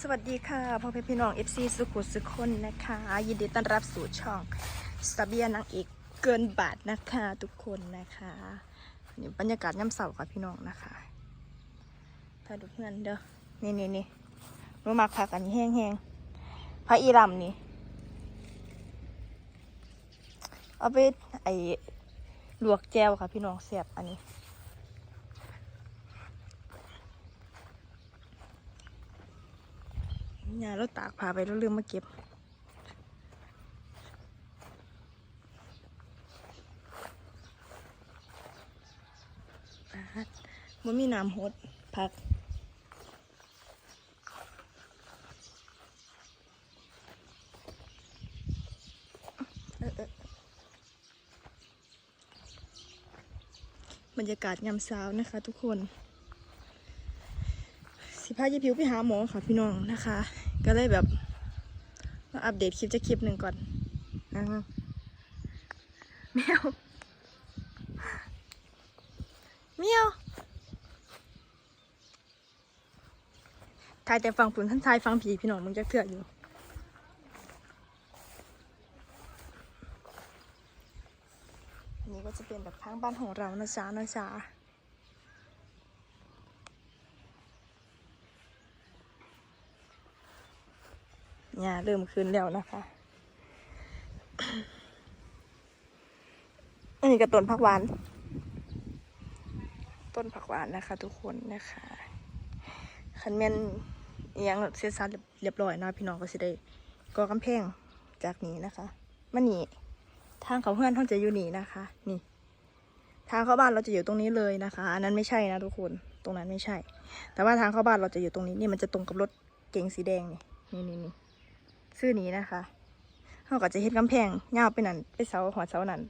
สวัสดีค่ะพ่อแม่พี่น้อง FC สุขุสุคนนะคะ ยินดีต้อนรับสู่ช่องสเบียนางเอกเกินบาทนะคะทุกคนนะคะนี่บรรยากาศย่ำเสาค่ะพี่น้องนะคะถ้าดูเพื่อนเด้อนี่นี่นี่นูมักพักอันนี้แห้งๆพระอีรำนี่เอาไปไอลวกแจวค่ะพี่น้องเสียบอันนี้ ยาเราตากผ้าไปแล้วลืมมาเก็บมันมีน้ำหดพักบรรยากาศยามเช้านะคะทุกคนาเยายผิวไปหาหมอค่ะพี่น้องนะคะ ก็เลยแบบมาอัปเดตคลิปจะคลิปหนึ่งก่อนนะแมวเมียวทายแต่ฟังผุนท่านทายฟังผีพี่น้องมึงจะเถื่ออยู่อันนี้ก็จะเป็นแบบข้างบ้านของเรานะจ๊ะนะจ๊ะ เริ่มขึ้นแล้วนะคะ อันนี้ก็ต้นผักหวาน ต้นผักหวานนะคะ ทุกคนนะคะคันแม่นอิหยังเสร็จสัรเรียบร้อยนะพี่น้องก็สิได้ก่อกำแพงจากนี้นะคะมันนี่ทางเขาเพื่อนเขาจะอยู่นี่นะคะ นี่ ทางเข้าบ้านเราจะอยู่ตรงนี้เลยนะคะ อันนั้นไม่ใช่นะทุกคนตรงนั้นไม่ใช่ แต่ว่าทางเข้าบ้านเราจะอยู่ตรงนี้นี่มันจะตรงกับรถเก๋งสีแดงนี่นี่นี่ นี่ชื่อนี้นะคะเขาก็จะเฮ็ดกำแพงยาไปนั่นไปเสาหัวเสานั่น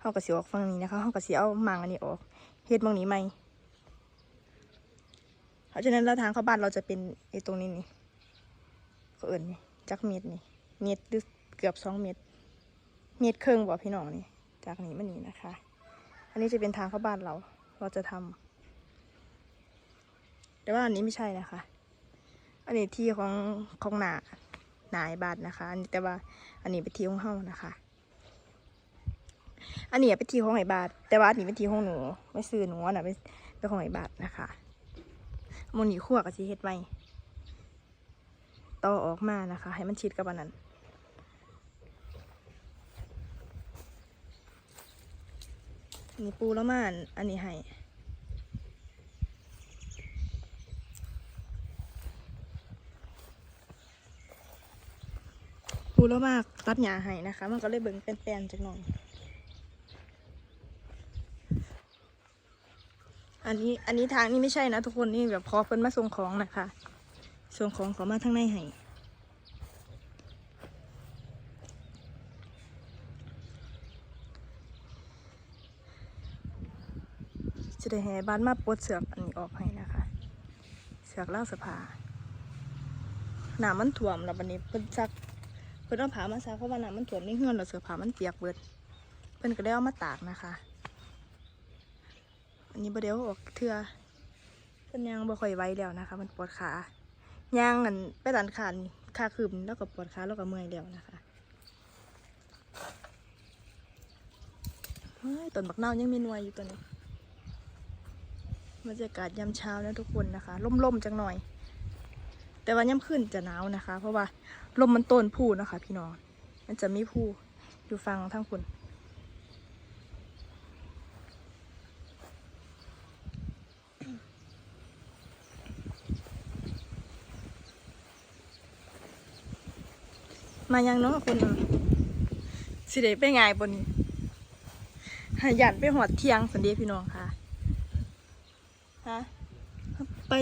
เขาก็สิออกฝั่งนี้นะคะเขาก็สิเอามางอันนี้ออกเฮ็ดมองนี้ใหมเพราะฉะนั้นแล้วทางเข้าบ้านเราจะเป็นไอ้ตรงนี้นี่ก็เอิญนี่จักเม็ดนี่เม็ดหรือเกือบสองเม็ดเม็ดครึ่งบ่พี่น้องนี่จากนี้มันนี่นะคะ อันนี้จะเป็นทางเข้าบ้านเรา เราจะทำแต่ว่าอันนี้ไม่ใช่นะคะ อันนี้ที่ของของหนา นายบาทนะคะอันนี้แต่ว่าอันนี้เป็นทีของเฮานะคะ อันนี้เป็นทีของไอ้บาท แต่ว่าอันนี้เป็นทีของหนู ไม่ซื้อหนูอันน่ะเป็นเป็นของไอ้บาทนะคะมันนี่ขั้วกับชีเฮ็ดไว้ต่อออกมานะคะ ให้มันชิดกับอันนั้นนี่ปูแล้วมาอันอันนี้ให้ ปูแล้วมากตัดหญ้าให้นะคะ มันก็เลยเบิ่งเป็นแปลนๆจักหน่อย อันนี้อันนี้ทางนี้ไม่ใช่นะทุกคนนี่แบบพอเพิ่นมาส่งของนะคะส่งของเขามาทางในให้จะได้แห่บ้านมาปลดเสือกอันนี้ออกให้นะคะ เสือกเล่าสภาหนามันถ่วมแล้วบันนี้เพิ่นซัก เพิ่นเอาผ้ามาซักเพราะว่าน้ำมันท่วมในเฮือนแล้วเสื้อผ้ามันเปียกเบิด เพิ่นก็ได้เอามาตากนะคะ อันนี้บ่เดี๋ยวออกเทื่อเพิ่นยังบ่ค่อยไหวแล้วนะคะ มันปวดขาย่างอันไปตันขานขาคืบแล้วก็ปวดขาแล้วก็เมื่อยแล้วนะคะเฮ้ยต้นบักเน่าวยังมีนวยอยู่ตัวนี้บรรยากาศยามเช้านะทุกคนนะคะล่มๆจังหน่อย แต่ว่าย่ำขึ้นจะหนาวนะคะ เพราะว่า ลมมันต้นผู้นะคะ พี่น้อง มันจะมีผู้อยู่ฟังทั้งคุณมายังเนาะคุณสิเดไปไงบนนี้หยันไปหอดเทียงสันเดียพี่น้องค่ะฮะไป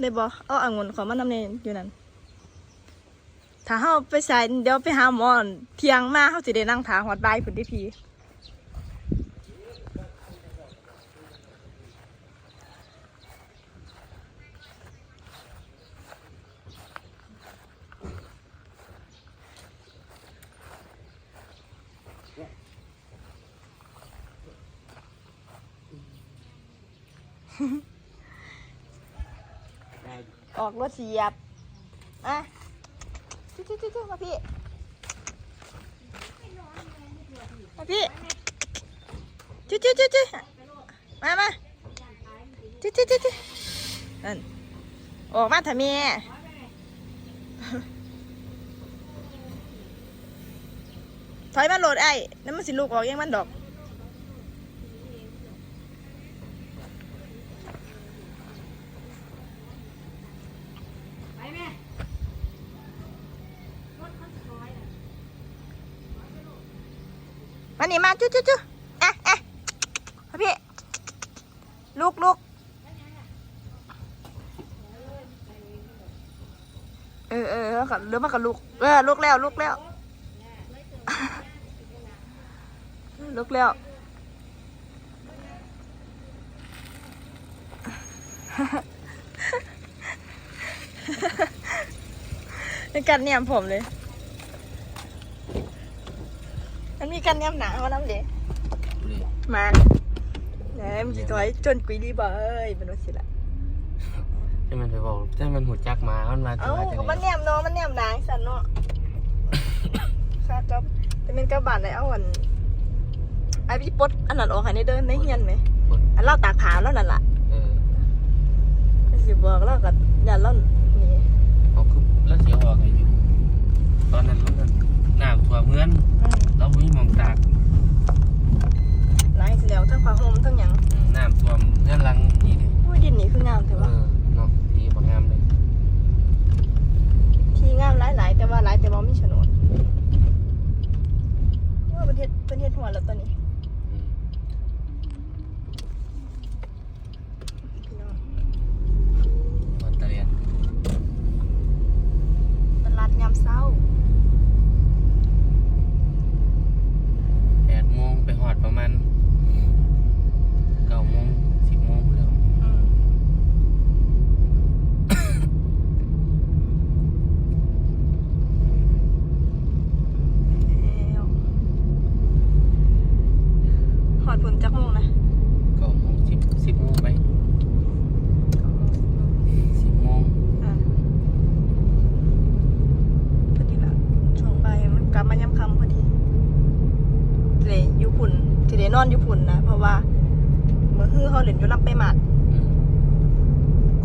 เลยบอเอาอ่างุนขอมานำเนยอยู่นั่น ถ้าเฮาไปใส่เดี๋ยวไปหาหมออั่นเที่ยงมาเฮาสิได้นั่งถาหอดบ่ายพุ่นเดิพี่ออกรถเสียบมา จุ๊จุ๊จุ๊จุ๊มาพี่ มาพี่ จุ๊จุ๊จุ๊จุ๊มามาจุ๊จุ๊จุ๊จุ๊นั่นออกมาเถอะแม่ถอยมาโหลดไอ้นั่นมันสิลูกออกยังมันดอก ไปแม่รถเขาจะร้อยอะ มานี่มาจุ๊จุ๊จุ๊เอ๊ะเอ๊ะพี่ลูกลูกเออเออแล้วก็เดี๋ยวมันก็ลูกเออลูกแล้วลูกแล้วลูกแล้วเป็นการเนี่ยผมเลย มันมีการเนี่ยมหนาเขาน้ำเด็มันแหนมจีถอยจนกุยดีบ่เอ้ยเป็นว่าสิละให้มันไปบอกให้มันหูจักมามันมาเอ้าจะมาจะมันไหนเนี่ยมเนาะมันเนี่ยมหนาสันเนาะค่ะกับจะเป็นกระบาดเลยเอาอันไอพี่ปดอันนั้นออกให้ในเดินในเฮียนไหมคนอันเล่าตากผาแล้วนั่นล่ะเออไม่สิบอกแล้วก็อย่าเล่านี่เขาคือแล้วเสียออกไงอยู่ตอนนั้นมันก็น้ำท่วมเมือน อืม เราไม่มองตาก ไล่สิแล้วทั้ง ผ้าห่มทั้งหยังอืมน้ำท่วมเงื่อนหลังนี่เลยอุ้ยดินนี่คืองามเถเออะวะอเนาะดีบางงามเลยที่งามหลายๆแต่ว่าหลายแต่ว่ามีโฉนดว่าประเทศประเทศหัวแล้วตอนนี้ อืม พี่น้อง มันตะเรียน ตลาดยามเช้า แปดโมงไปหอดประมาณเก้าโมงสิบโมงแล้ว อืมแล้วหอดผลจักโมงนะ เก้าโมงสิบสิบโมงไปสิบโมง อะพอดีละช่วงบ่ายมันก ลับมายามค่ำพอดีจะได้อยู่พุ่นจะได้นอนอยู่พุ่นนะเพราะว่าเมื่อฮื้อเขาเล่นอยู่ลำไปหมาดอืม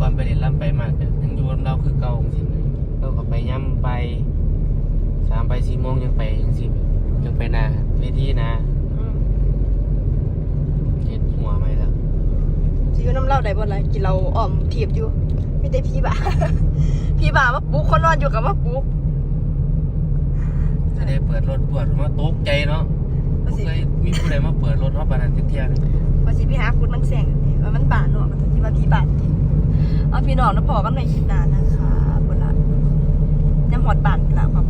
ก่อนไปเรียนล่ำไปมากเนี่ยยังอยู่กับเราคือเก่าสิเลยเราก็ไปย่ำไปสามไปสี่โมงยังไปยังสิยังไปนาเวทีนาอืมเฮ็ดหัวไม่ละสิอยู่น้ำเหล่าได้บ่ล่ะกินเราอ้อมเทียบอยู่ไม่ได้พี่บ่าพี่บ่าว่าปลุ๊กคนนอนอยู่กับว่าปลุ๊กจะ ได้เปิดรถปวดมาตกใจเนาะว่าสิเคยมีผู้ใดมาเปิดรถเพราะปานนันเที่ยงว่าสิพี่หาคุณมันแสงว่ามันบาดเนาะมันที่ว่าพี่บาดจริงเอาพี่น้องนะพอกันในคลิปหน้านะคะบ่ล่ะยังหอดบานล่ะขอบ